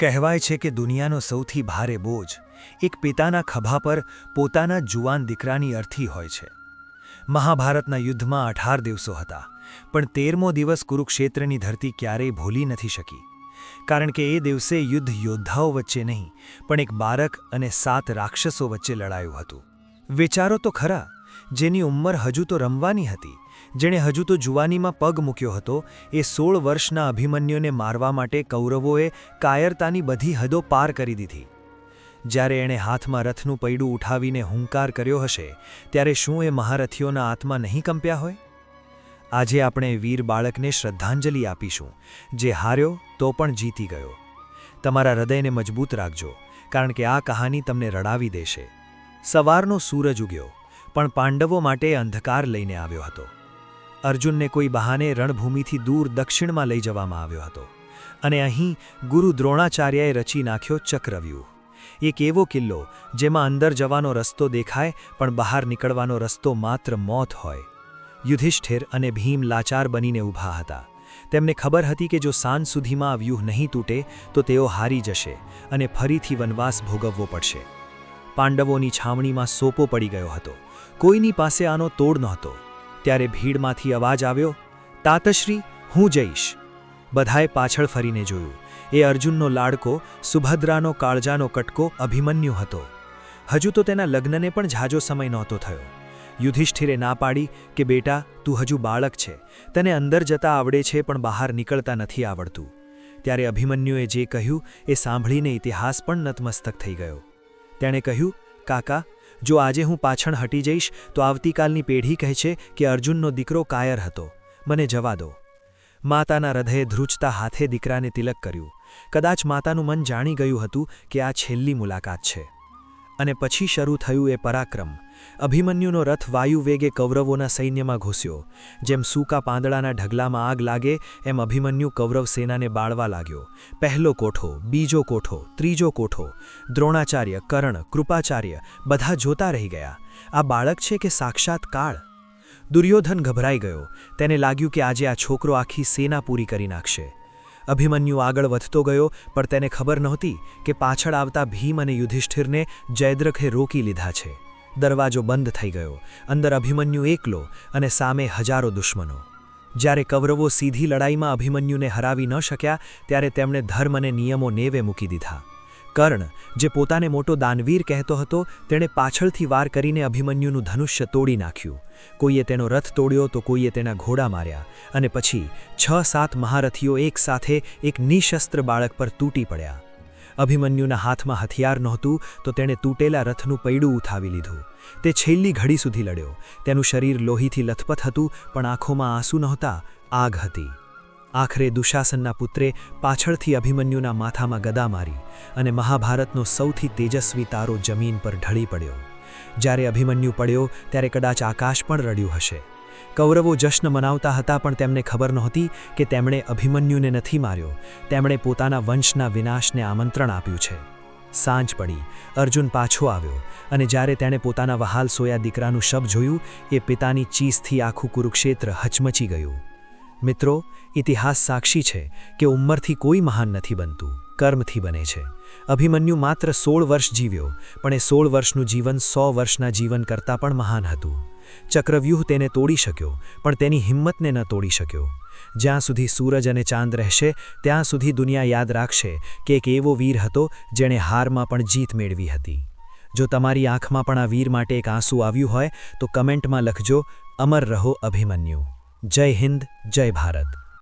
કહેવાય છે કે દુનિયાનો સૌથી ભારે બોજ એક પિતાના ખભા પર પોતાના જુવાન દીકરાની અર્થી હોય છે. મહાભારતના યુદ્ધમાં અઢાર દિવસો હતા, પણ તેરમો દિવસ કુરુક્ષેત્રની ધરતી ક્યારેય ભૂલી નથી શકી. કારણ કે એ દિવસે યુદ્ધ યોદ્ધાઓ વચ્ચે નહીં, પણ એક બાળક અને સાત રાક્ષસો વચ્ચે લડાયું હતું. વિચારો તો ખરા જેની ઉંમર હજુ તો રમવાની હતી. જેણે હજુ તો જુવાનીમાં પગ મૂક્યો હતો. એ સોળ વર્ષના અભિમન્યુને મારવા માટે કૌરવોએ કાયરતાની બધી હદો પાર કરી દીધી. જ્યારે એણે હાથમાં રથનું પૈડું ઉઠાવીને હુંકાર કર્યો હશે, ત્યારે શું એ મહારથીઓના આત્મા નહીં કંપ્યા હોય? આજે આપણે વીર બાળકને શ્રદ્ધાંજલિ આપીશું. જે હાર્યો, તો પણ જીતી ગયો. તમારા હૃદયને મજબૂત રાખજો, કારણ કે આ કહાની તમને રડાવી દેશે. સવારનો સૂરજ ઉગ્યો. પણ પાંડવો માટે અંધકાર લઈને આવ્યો હતો. અર્જુનને કોઈ બહાને રણભૂમિથી દૂર દક્ષિણમાં લઈ જવામાં આવ્યો હતો અને અહીં ગુરુ દ્રોણાચાર્યએ રચી નાખ્યો ચક્રવ્યૂહ. એક એવો કિલ્લો જેમાં અંદર જવાનો રસ્તો દેખાય પણ બહાર નીકળવાનો રસ્તો માત્ર મોત હોય. યુધિષ્ઠિર અને ભીમ લાચાર બનીને ઊભા હતા. તેમને ખબર હતી કે જો સાંજ સુધીમાં આ વ્યૂહ નહીં તૂટે, તો તેઓ હારી જશે અને ફરીથી વનવાસ ભોગવવો પડશે. પાંડવોની છાવણીમાં સોપો પડી ગયો હતો. કોઈની પાસે આનો તોડ નહોતો. ત્યારે ભીડમાંથી અવાજ આવ્યો, તાતશ્રી, હું જઈશ. બધાએ પાછળ ફરીને જોયું. એ અર્જુનનો લાડકો, સુભદ્રાનો કાળજાનો કટકો અભિમન્યુ હતો. હજુ તો તેના લગ્નને પણ ઝાઝો સમય નહોતો થયો. યુધિષ્ઠિરે ના પાડી કે, બેટા, તું હજુ બાળક છે. તને અંદર જતા આવડે છે, પણ બહાર નીકળતા નથી આવડતું. ત્યારે અભિમન્યુએ જે કહ્યું, એ સાંભળીને ઇતિહાસ પણ નતમસ્તક થઈ ગયો. તેણે કહ્યું, કાકા જો આજે હું પાછળ હટી જઈશ, તો આવતીકાલની પેઢી કહે છે કે અર્જુનનો દીકરો કાયર હતો. મને જવા દો. માતાના હૃદયે ધ્રુજતા હાથે દીકરાને તિલક કર્યું. કદાચ માતાનું મન જાણી ગયું હતું કે આ છેલ્લી મુલાકાત છે. અને પછી શરૂ થયું એ પરાક્રમ. અભિમન્યુનો રથ વાયુ વેગે કૌરવોના સૈન્યમાં ઘૂસ્યો. જેમ સૂકા પાંદડાના ઢગલામાં આગ લાગે, એમ અભિમન્યુ કૌરવ સેનાને બાળવા લાગ્યો. પહેલો કોઠો, બીજો કોઠો, ત્રીજો કોઠો, દ્રોણાચાર્ય, કર્ણ, કૃપાચાર્ય બધા જોતા રહી ગયા. આ બાળક છે કે સાક્ષાત કાળ દુર્યોધન ગભરાઈ ગયો. તેને લાગ્યું કે આજે આ છોકરો આખી સેના પૂરી કરી નાખશે. અભિમન્યુ આગળ વધતો ગયો, પણ તેને ખબર નહોતી કે પાછળ આવતા ભીમ અને યુધિષ્ઠિરને જયદ્રખે રોકી લીધા છે. દરવાજો બંધ થઈ ગયો. અંદર અભિમન્યુ એકલો અને સામે હજારો દુશ્મનો. જ્યારે કૌરવો સીધી લડાઈમાં અભિમન્યુને હરાવી ન શક્યા, ત્યારે તેમણે ધર્મ અને નિયમો નેવે મૂકી દીધા. કર્ણ, જે પોતાને મોટો દાનવીર કહેતો હતો, તેણે પાછળથી વાર કરીને અભિમન્યુનું ધનુષ્ય તોડી નાખ્યું. કોઈએ તેનો રથ તોડ્યો તો કોઈએ તેના ઘોડા માર્યા અને પછી છ સાત મહારથીઓ એકસાથે એક નિશસ્ત્ર બાળક પર તૂટી પડ્યા. અભિમન્યુના હાથમાં હથિયાર નહોતું, તો તેણે તૂટેલા રથનું પૈડું ઉઠાવી લીધું. તે છેલ્લી ઘડી સુધી લડ્યો. તેનું શરીર લોહીથી લથપથ હતું, પણ આંખોમાં આંસુ નહોતા, આગ હતી. આખરે દુશાસનના પુત્રે પાછળથી અભિમન્યુના માથામાં ગદા મારી અને મહાભારતનો સૌથી તેજસ્વી તારો જમીન પર ઢળી પડ્યો. જ્યારે અભિમન્યુ પડ્યો, ત્યારે કદાચ આકાશ પણ રડ્યું હશે. કૌરવો જશ્ન મનાવતા હતા, પણ તેમને ખબર નહોતી કે તેમણે અભિમન્યુને નથી માર્યો. તેમણે પોતાના વંશના વિનાશને આમંત્રણ આપ્યું છે. સાંજ પડી. અર્જુન પાછો આવ્યો અને જ્યારે તેણે પોતાના વહાલ સોયા દીકરાનું શબ જોયું, એ પિતાની ચીસથી આખું કુરુક્ષેત્ર હચમચી ગયું. મિત્રો, ઇતિહાસ સાક્ષી છે કે ઉંમરથી કોઈ મહાન નથી બનતું, કર્મથી બને છે. અભિમન્યુ માત્ર સોળ વર્ષ જીવ્યો, પણ એ સોળ વર્ષનું જીવન સો વર્ષના જીવન કરતાં પણ મહાન હતું. ચક્રવ્યૂહ તેને તોડી શક્યો, પણ તેની હિંમતને ન તોડી શક્યો. જ્યાં સુધી સૂરજ અને ચાંદ રહેશે, ત્યાં સુધી દુનિયા યાદ રાખશે કે એક એવો વીર હતો જેણે હારમાં પણ જીત મેળવી હતી. જો તમારી આંખમાં પણ આ વીર માટે એક આંસુ આવ્યું હોય, તો કમેન્ટમાં લખજો, અમર રહો અભિમન્યુ. જય હિન્દ, જય ભારત.